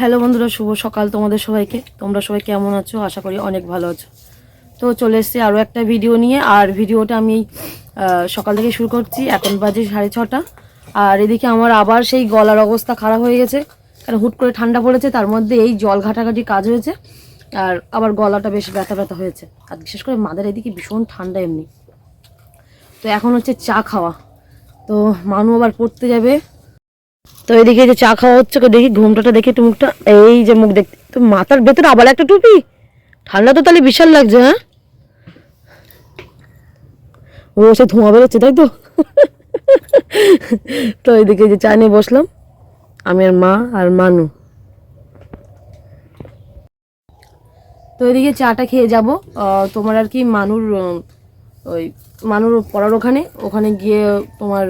Hello বন্ধুরা, শুভ সকাল তোমাদের সবাইকে। তোমরা সবাই কেমন আছো? আশা করি অনেক ভালো আছো। তো চলে এসেছি আরও একটা ভিডিও নিয়ে। আর ভিডিওটা আমি সকাল থেকে শুরু করছি। এখন বাজে সাড়ে ছটা। আর এদিকে আমার আবার সেই গলার অবস্থা খারাপ হয়ে গেছে। কারণ হুট করে ঠান্ডা পড়েছে, তার মধ্যে এই জল ঘাটাঘাটি কাজ হয়েছে। আর আবার গলাটা বেশ ব্যথা ব্যথা হয়েছে। আর বিশেষ করে মাদের এদিকে ভীষণ ঠান্ডা এমনি। তো এখন হচ্ছে চা খাওয়া। তো মানু আবার পড়তে যাবে। তো এদিকে যে চা খাওয়া হচ্ছে দেখি ঘুমটাটা, দেখি একটু মুখটা। এই যে মুখ দেখতে তো মাথার ভেতরে আবার একটা টুপি? ঠান্ডা তো তাহলে বিশাল লাগছে হ্যাঁ? ও সে ধোঁয়া বেরোচ্ছে, তাই তো? তো এদিকে যে চা নিয়ে বসলাম। আমি আর মা আর মানু। তো এদিকে চাটা খেয়ে যাব। তোমার আর কি মানুর ওই মানুর পড়ার ওখানে। ওখানে গিয়ে তোমার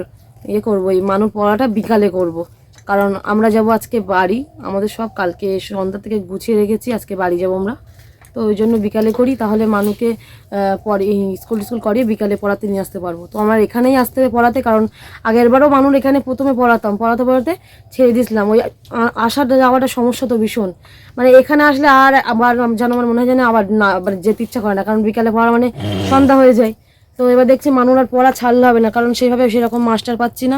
ইয়ে করব, এই মানুর পড়াটা বিকালে করব। কারণ আমরা যাব আজকে বাড়ি, আমাদের সব কালকে সন্ধ্যা থেকে গুছিয়ে রেখেছি, আজকে বাড়ি যাব আমরা। তো ওই জন্য বিকালে করি, তাহলে মানুকে পরে স্কুল স্কুল করিয়ে বিকালে পড়াতে নিয়ে আসতে পারব। তো আমার এখানেই আসতে হবে পড়াতে, কারণ আগেরবারও মানুষ এখানে প্রথমে পড়াতাম। পড়াতে পড়াতে ছেড়ে দিয়েছিলাম। ওই আসাটা যাওয়াটা সমস্যা তো ভীষণ। মানে এখানে আসলে আর আবার যেন আমার মনে হয় যেন আবার না যেতে ইচ্ছা করে না, কারণ বিকালে পড়া মানে সন্ধ্যা হয়ে যায়। তো এবার দেখছি মানুষ আর পড়া ছাড়লে হবে না, কারণ সেইভাবে সেরকম মাস্টার পাচ্ছি না।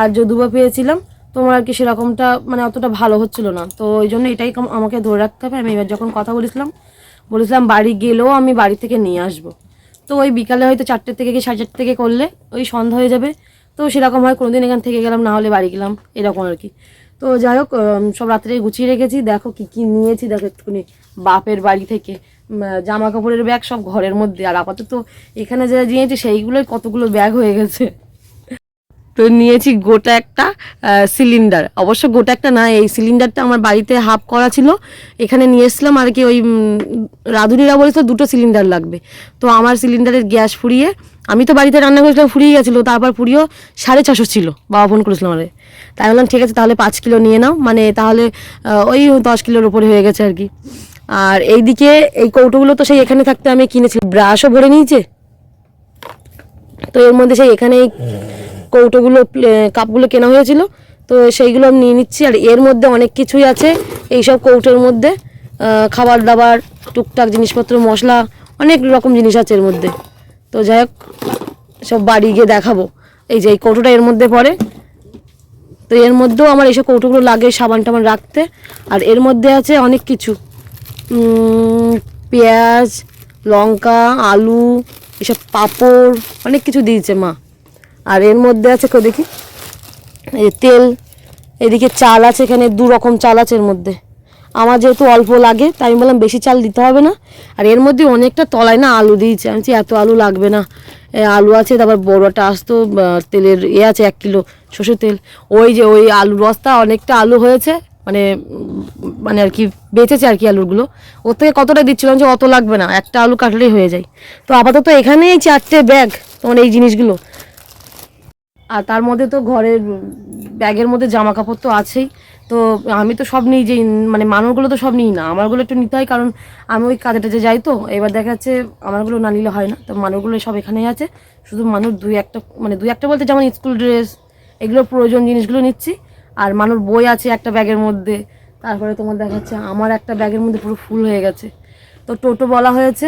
আর যদুবা পেয়েছিলাম, তোমার আর কি সেরকমটা মানে অতটা ভালো হচ্ছিল না। তো ওই জন্য এটাই আমাকে ধরে রাখতে হবে। আমি এবার যখন কথা বলেছিলাম বলেছিলাম বাড়ি গেলেও আমি বাড়ি থেকে নিয়ে আসব। তো ওই বিকালে হয়তো চারটে থেকে কি সাড়ে চারটে থেকে করলে ওই সন্ধ্যা হয়ে যাবে। তো সেরকম হয় কোনোদিন এখান থেকে গেলাম, না হলে বাড়ি গেলাম, এরকম আর কি। তো যাই হোক সব রাত্রে গুছিয়ে রেখেছি। দেখো কি কি নিয়েছি, দেখো একটুখানি বাপের বাড়ি থেকে জামা কাপড়ের ব্যাগ সব ঘরের মধ্যে। আর আপাতত এখানে যা নিয়েছি, সেইগুলোই কতগুলো ব্যাগ হয়ে গেছে। তো নিয়েছি গোটা একটা সিলিন্ডার। অবশ্য গোটা একটা না, এই সিলিন্ডারটা আমার বাড়িতে হাফ করা ছিল। এখানে নিয়ে এসলাম আর কি ওই রাঁধুনিরা বলেছিল দুটো সিলিন্ডার লাগবে। তো আমার সিলিন্ডারের গ্যাস ফুরিয়ে, আমি তো বাড়িতে রান্না করেছিলাম, ফুরিয়ে গেছিল। তারপর ফুরিয়েও সাড়ে ছশো ছিল। বাবা ফোন করেছিলাম আমাদের তাই বললাম, ঠিক আছে, তাহলে পাঁচ কিলো নিয়ে নাও। মানে তাহলে ওই দশ কিলোর উপরে হয়ে গেছে আর কি। আর এইদিকে এই কৌটোগুলো তো সেই এখানে থাকতে আমি কিনেছি, ব্রাশও ভরে নিয়েছে। তো এর মধ্যে সেই এখানে এই কৌটোগুলো কাপগুলো কেনা হয়েছিল। তো সেইগুলো আমি নিয়ে নিচ্ছি। আর এর মধ্যে অনেক কিছুই আছে, এইসব কৌটোর মধ্যে। খাবার দাবার, টুকটাক জিনিসপত্র, মশলা, অনেক রকম জিনিস আছে এর মধ্যে। তো যাই হোক, সব বাড়ি গিয়ে দেখাবো। এই যে এই কৌটোটা এর মধ্যে পড়ে। তো এর মধ্যেও আমার এইসব কৌটোগুলো লাগে সাবান টাবান রাখতে। আর এর মধ্যে আছে অনেক কিছু। পেঁয়াজ, লঙ্কা, আলু, এসব পাপড়, অনেক কিছু দিয়েছে মা। আর এর মধ্যে আছে কেউ দেখি? এই তেল। এদিকে চাল আছে এখানে, দু রকম চাল আছে এর মধ্যে। আমার যেহেতু অল্প লাগে, তাই আমি বললাম বেশি চাল দিতে হবে না। আর এর মধ্যে অনেকটা তলায় না আলু দিয়েছে, আমি এত আলু লাগবে না। আলু আছে, তারপর বড়টা আসতো তেলের এ আছে, এক কিলো সর্ষের তেল। ওই যে ওই আলু বস্তা, অনেকটা আলু হয়েছে মানে মানে আর কি বেঁচেছে আর কি আলুগুলো। ওর থেকে কতটা দিচ্ছিলাম যে অত লাগবে না, একটা আলু কাটলেই হয়ে যায়। তো আপাতত এখানেই চারটে ব্যাগ, তোমার এই জিনিসগুলো। আর তার মধ্যে তো ঘরের, ব্যাগের মধ্যে জামা কাপড় তো আছেই। তো আমি তো সব নিই যে মানে মানুষগুলো তো সব নিই না। আমারগুলো একটু নিতে হয় কারণ আমি ওই কাজে টাজে যাই তো, এবার দেখা যাচ্ছে আমারগুলো না নিলে হয় না। তো মানুষগুলো সব এখানেই আছে। শুধু মানুষ দুই একটা মানে দুই একটা বলতে যেমন স্কুল ড্রেস এগুলো প্রয়োজন জিনিসগুলো নিচ্ছি। আর মানুষ বই আছে একটা ব্যাগের মধ্যে। তারপরে তোমার দেখা যাচ্ছে আমার একটা ব্যাগের মধ্যে পুরো ফুল হয়ে গেছে। তো টোটো বলা হয়েছে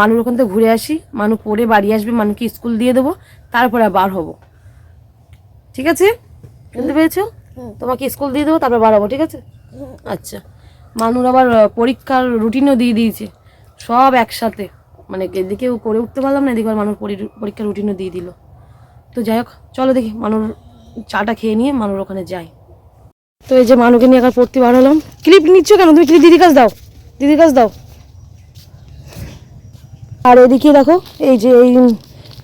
মানুষ ওখান থেকে ঘুরে আসি। মানু পড়ে বাড়ি আসবে মানুষকে স্কুল দিয়ে দেবো, তারপরে বার হব। ঠিক আছে? বুঝতে পেয়েছ? তোমাকে স্কুল দিয়ে দেবো, তারপর বাড়াবো, ঠিক আছে? আচ্ছা। মানুর আবার পরীক্ষার রুটিনও দিয়ে দিয়েছে। সব একসাথে। মানে এদিকেও করে উঠতে পারলাম না, এদিকে মানুষ পরি- পরীক্ষার রুটিনও দিয়ে দিল। তো যাই হোক, চলো দেখি, মানুর চাটা খেয়ে নিয়ে মানুর ওখানে যাই। তো এই যে মানুকে নিয়ে একবার পড়তে বার হলাম। ক্লিপ নিচ্ছ কেন? তুমি ক্লিপ দিদির কাছ দাও। দিদির কাছ দাও। আর এদিকে দেখো, এই যে এই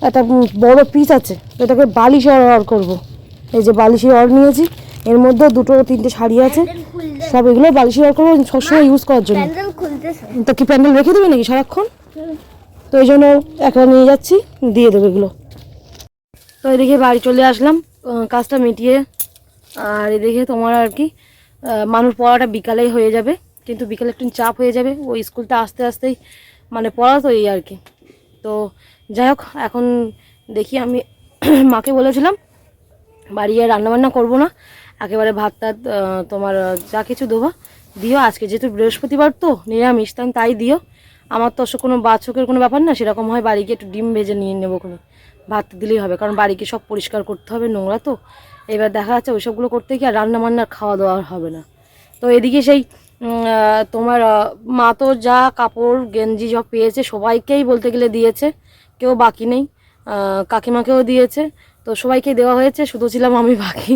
একটা বড় পিস আছে এটাকে বালিশের অর্ডার করব। এই যে বালিশের অর্ডার নিয়েছি। এর মধ্যে দুটো তিনটে শাড়ি আছে। সব এগুলো বালিশের অর্ডার করব সবসময় ইউজ করার জন্য। তো কি প্যান্ডেল রেখে দেবে নাকি সারাক্ষণ? তো এই জন্য একটা নিয়ে যাচ্ছি দিয়ে দেবো এগুলো। তো এদিকে বাড়ি চলে আসলাম কাজটা মিটিয়ে। আর এদিকে তোমার আর কি মানুষ পড়াটা বিকালেই হয়ে যাবে কিন্তু বিকালে একটু চাপ হয়ে যাবে ওই স্কুলটা আস্তে আস্তেই মানে পড়া তো এই আর কি। তো যাই হোক এখন দেখি আমি মাকে বলেছিলাম বাড়ি আর রান্নাবান্না করব না। একেবারে ভাত টাত তোমার যা কিছু দেবো, দিও। আজকে যেহেতু বৃহস্পতিবার তো, নিরামিষ, তাই তাই দিও। আমার তো কোনো বাচকের কোনো ব্যাপার না, সেরকম হয় বাড়ি গিয়ে একটু ডিম ভেজে নিয়ে নেব কোনো। ভাত দিলেই হবে, কারণ বাড়িকে সব পরিষ্কার করতে হবে, নোংরা তো। এবার দেখা যাচ্ছে ওইসবগুলো করতে গিয়ে আর রান্না বান্না খাওয়া দাওয়া হবে না। তো এদিকে সেই তোমার মা তো যা কাপড়, গেঞ্জি সব পেয়েছে, সবাইকেই বলতে গেলে দিয়েছে, কেউ বাকি নেই। কাকিমাকেও দিয়েছে তো সবাইকে দেওয়া হয়েছে শুধু ছিলাম আমি বাকি।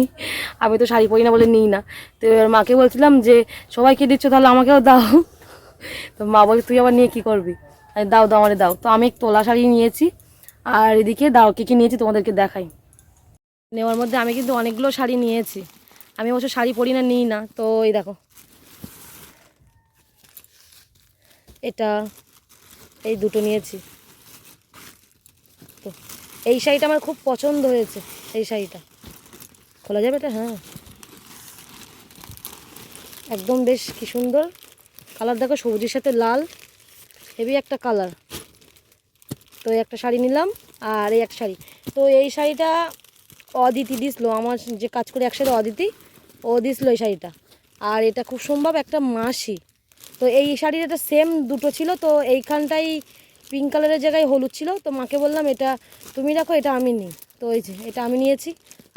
আমি তো শাড়ি পরি না বলে নিই না। তো এবার মাকে বলছিলাম যে সবাইকে দিচ্ছ তাহলে আমাকেও দাও। তো মা বলছে তুই আবার নিয়ে কি করবি? আমি, দাও দাও আমারে দাও। তো আমি তোলা শাড়ি নিয়েছি আর এদিকে দাও কী কী নিয়েছি তোমাদেরকে দেখাই। নেওয়ার মধ্যে আমি কিন্তু অনেকগুলো শাড়ি নিয়েছি। আমি অবশ্য শাড়ি পরি না নিই না। তো এই দেখো। এটা এই দুটো নিয়েছি। এই শাড়িটা আমার খুব পছন্দ হয়েছে, এই শাড়িটা। খোলা যাবে এটা? হ্যাঁ। একদম বেশ কি সুন্দর। কালার দেখো, সবুজের সাথে লাল, হেভি একটা কালার। তো একটা শাড়ি নিলাম, আর এই একটা শাড়ি। তো এই শাড়িটা অদিতি দিছিল, আমার যে কাজ করে একসাথে অদিতি, ও দিছিল এই শাড়িটা। আর এটা খুব সম্ভব একটা মাসি। তো এই শাড়ির সেম দুটো ছিল, তো এইখানটাই পিঙ্ক কালারের জায়গায় হলুদ ছিল, তো মাকে বললাম, এটা তুমি রাখো, এটা আমি নিই। তো এই যে, এটা আমি নিয়েছি।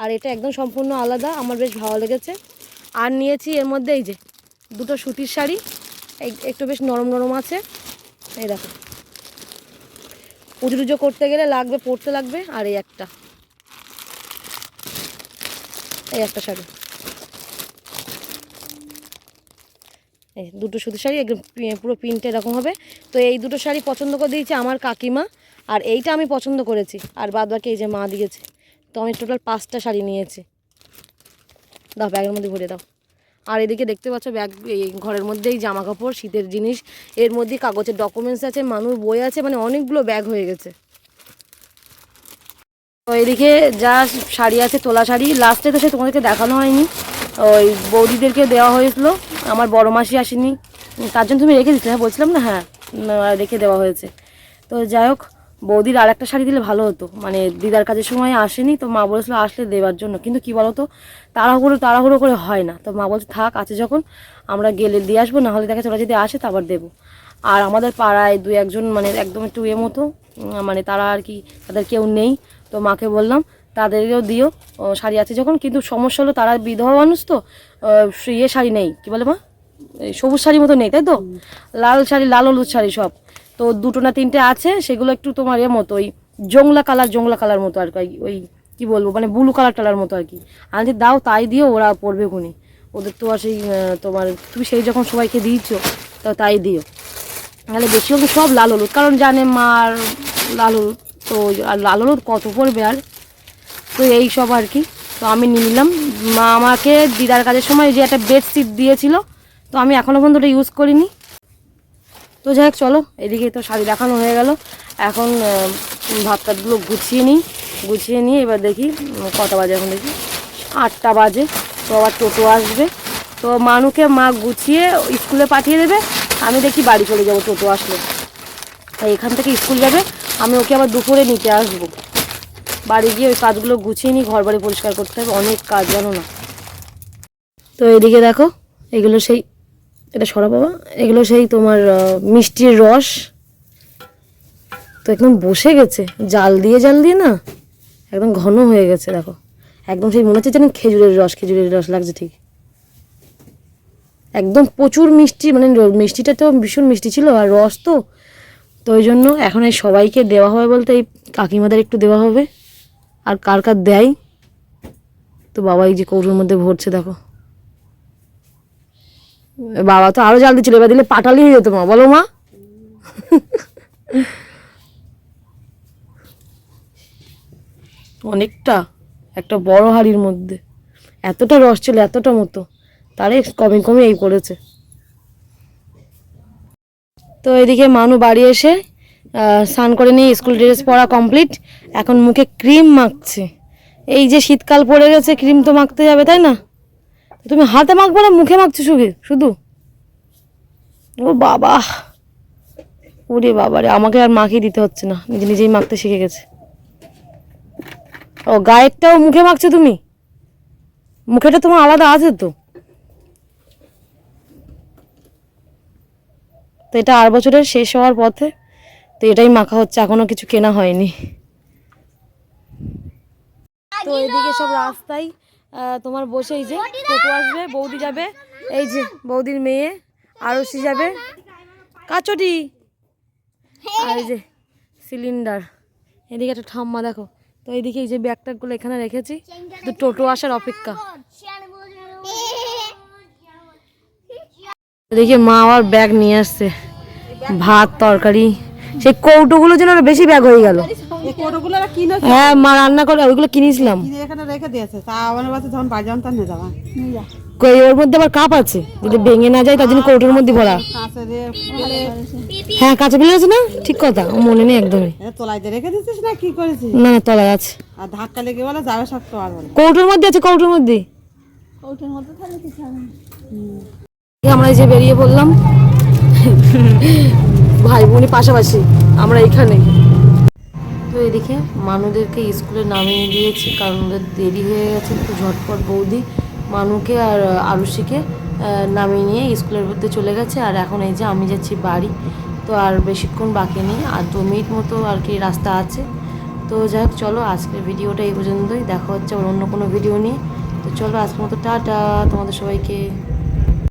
আর এটা একদম সম্পূর্ণ আলাদা, আমার বেশ ভালো লেগেছে। আর নিয়েছি এর মধ্যে এই যে, দুটো সুতির শাড়ি একটু বেশ নরম নরম আছে। এই দেখো। পুজো টুজো করতে গেলে লাগবে, পড়তে লাগবে, আর এই একটা। এই একটা শাড়ি। দুটো সুতির শাড়ি, একদম পুরো প্রিন্টে এরকম হবে। তো এই দুটো শাড়ি পছন্দ করে দিয়েছে আমার কাকিমা, আর এইটা আমি পছন্দ করেছি, আর বাদ বাকি এই যে মা দিয়েছে। তো আমি টোটাল পাঁচটা শাড়ি নিয়েছি। দাও ব্যাগের মধ্যে ভরে দাও। আর এদিকে দেখতে পাচ্ছ ব্যাগ এই ঘরের মধ্যেই জামা কাপড় শীতের জিনিস, এর মধ্যে কাগজের ডকুমেন্টস আছে, মানুষ বই আছে মানে অনেকগুলো ব্যাগ হয়ে গেছে। তো এদিকে যা শাড়ি আছে, তোলা শাড়ি লাস্টে তো সে তোমাদেরকে দেখানো হয়নি। ওই বৌদিদেরকে দেওয়া হয়েছিল। আমার বড় মাসি আসেনি। তার জন্য তুমি রেখে দিতে হ্যাঁ বলছিলাম না হ্যাঁ রেখে দেওয়া হয়েছে। তো যাই হোক, বৌদির আর একটা শাড়ি দিলে ভালো হতো। মানে দিদার কাজের সময় আসেনি, তো মা বলেছিল আসলে দেওয়ার জন্য। কিন্তু কি বলতো, তাড়াহুড়ো তাড়াহুড়ো করে হয় না। তো মা বলছে, থাক, আছে যখন, আমরা গেলে দিয়ে আসব, না হলে দেখা ওরা যদি আসে তো আবার দেবো। আর আমাদের পাড়ায় দু একজন মানে একদম একটু এ মতো মানে তারা আর কি, তাদের কেউ নেই। তো মাকে বললাম তাদেরকেও দিও। শাড়ি আছে যখন, কিন্তু সমস্যা হলো তারা বিধবা মানুষ তো ইয়ে শাড়ি নেই। কি বলে মা? সবুজ শাড়ির মতো নেই, তাই তো? লাল শাড়ি, লাল হলুদ শাড়ি সব। তো দুটো না তিনটে আছে, সেগুলো একটু তোমার এর মতো, ওই জংলা কালার জংলা কালার মতো আর কি, ওই কি বলব মানে ব্লু কালার টালার মতো আর কি। আমি দাও, তাই দিও, ওরা পরবে খুনি। ওদের তো আর সেই তোমার, তুমি সেই যখন সবাইকে দিয়েছ, তো তাই দিও। নাহলে বেশি হোক সব লাল হলুদ, কারণ জানে মার লাল হলুদ, তো আর লাল হলুদ কত পড়বে আর? তো এই সব আর কি। তো আমি নিয়ে নিলাম। মা আমাকে দিদার কাজের সময় যে একটা বেডশিট দিয়েছিল, তো আমি এখনও পর্যন্ত ওটা ইউজ করিনি। তো যাই হোক, চলো, এদিকে তো শাড়ি দেখানো হয়ে গেল। এখন ভাত টাতগুলো গুছিয়ে নিই। গুছিয়ে নিয়ে এবার দেখি কটা বাজে এখন দেখি। আটটা বাজে, তো আবার টোটো আসবে। তো মানুকে মা গুছিয়ে স্কুলে পাঠিয়ে দেবে। আমি দেখি বাড়ি চলে যাব টোটো আসলে। এখান থেকে স্কুল যাবে। আমি ওকে আবার দুপুরে নিতে আসব। বাড়ি গিয়ে ওই কাজগুলো গুছিয়ে নিই ঘর বাড়ি পরিষ্কার করতে হবে। অনেক কাজ, জানো না? তো এদিকে দেখো, এগুলো সেই, এটা সরা বাবা, এগুলো সেই তোমার মিষ্টির রস। তো একদম বসে গেছে, জাল দিয়ে জাল দিয়ে না, একদম ঘন হয়ে গেছে, দেখো। একদম সেই মনে হচ্ছে যেন খেজুরের রস খেজুরের রস লাগছে ঠিক। একদম প্রচুর মিষ্টি মানে মিষ্টিটা তো ভীষণ মিষ্টি ছিল, আর রস তো। তো ওই জন্য এখন এই সবাইকে দেওয়া হবে বলতে এই কাকিমাদের একটু দেওয়া হবে। আর কার কার দেয়? তো বাবা এই যে কৌটোর মধ্যে ভরছে, দেখো। বাবা তো আরও জাল দিচ্ছিল এবার দিলে পাটালি হয়ে যেত মা, বলো মা। অনেকটা, একটা বড় হাড়ির মধ্যে। এতটা রস ছিল, এতটা মতো। তারে কমে কমে এই পড়েছে তো এদিকে মানু বাড়ি এসে স্নান করে নিয়ে স্কুল ড্রেস পরা কমপ্লিট এখন মুখে ক্রিম মাখছে। এই যে শীতকাল পড়ে গেছে ক্রিম তো মাখতে যাবে, তাই না? তুমি হাতে মাখবে না, মুখে মাখছো শুধু? শুধু? ও বাবা! ওরে বাবা রে, আমাকে আর মাখিয়ে দিতে হচ্ছে না। নিজে নিজেই মাখতে শিখে গেছে। ও, গায়েরটাও মুখে মাখছো তুমি? মুখেটা তোমার আলাদা আছে তো? তো এটা আর বছরের শেষ হওয়ার পথে তো এটাই মাখা হচ্ছে, এখনও কিছু কেনা হয়নি। তো এদিকে সব রাস্তায় তোমার বসেই যে টোটো আসবে, বৌদি যাবে, এই যে বৌদির মেয়ে আরসি যাবে। কাচটি। আর যে সিলিন্ডার। এদিকে একটা ঠাম্মা, দেখো। তো এইদিকে এই যে ব্যাগ ট্যাগগুলো এখানে রেখেছি, তো টোটো আসার অপেক্ষা। এদিকে মা আবার ব্যাগ নিয়ে আসছে, ভাত, তরকারি। সেই কৌটোগুলো যেন বেশি ব্যাগ হয়ে গেল। হ্যাঁ মা রান্না করে ওইগুলো কিনেছিলাম। এখানে রেখে দিয়েছে। তা আমার বাচ্চা যখন বাড়ি যাবেন নিয়ে যাবা। কই ওর মধ্যে আবার কাপ আছে। যদি ভেঙে না যায় তার জন্য কৌটোর মধ্যে ভরা। কাঁচে হ্যাঁ কাঁচা বিলে আছে না? ঠিক কথা মনে নেই একদমই। রেখে দিচ্ছিস না? কি করেছিস? না না তলায় আছে। আর ধাক্কা লেগে বলে যাবে শক্ত আর কৌটোর মধ্যে আছে কৌটোর মধ্যে। আমরা এই যে বেরিয়ে পড়লাম। ভাই বোনই পাশাপাশি, আমরা এখানে তো এদিকে মানুদেরকে স্কুলে নামিয়ে দিয়েছি, কারণ ওদের দেরি হয়ে গেছে তো ঝটপট বৌদি, মানুকে আর আরুষিকে নামিয়ে নিয়ে স্কুলের মধ্যে চলে গেছে। আর এখন এই যে আমি যাচ্ছি বাড়ি, তো আর বেশিক্ষণ বাকি নেই, আর দু মিনিট মতো আর কি রাস্তা আছে। তো যাই হোক চলো আজকের ভিডিওটা এই পর্যন্তই, দেখা হচ্ছে আবার অন্য কোনো ভিডিও নিয়ে। তো চলো আজকের মতো, টাটা তোমাদের সবাইকে।